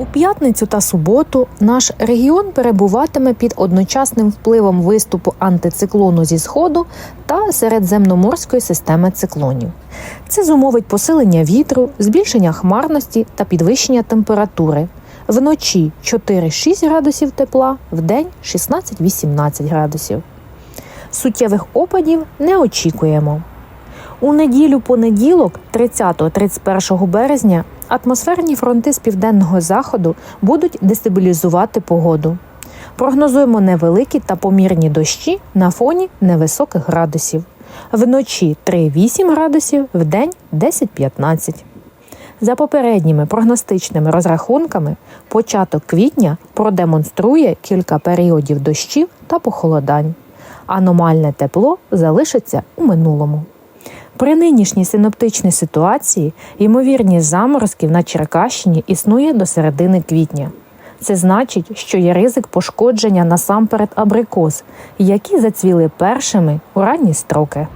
У п'ятницю та суботу наш регіон перебуватиме під одночасним впливом виступу антициклону зі сходу та середземноморської системи циклонів. Це зумовить посилення вітру, збільшення хмарності та підвищення температури. Вночі 4-6 градусів тепла, вдень 16-18 градусів. Суттєвих опадів не очікуємо. У неділю понеділок, 30-31 березня, атмосферні фронти з південного заходу будуть дестабілізувати погоду. Прогнозуємо невеликі та помірні дощі на фоні невисоких градусів. Вночі 3-8 градусів, вдень 10-15. За попередніми прогностичними розрахунками, початок квітня продемонструє кілька періодів дощів та похолодань. Аномальне тепло залишиться у минулому. При нинішній синоптичній ситуації ймовірність заморозків на Черкащині існує до середини квітня. Це значить, що є ризик пошкодження насамперед абрикос, які зацвіли першими у ранні строки.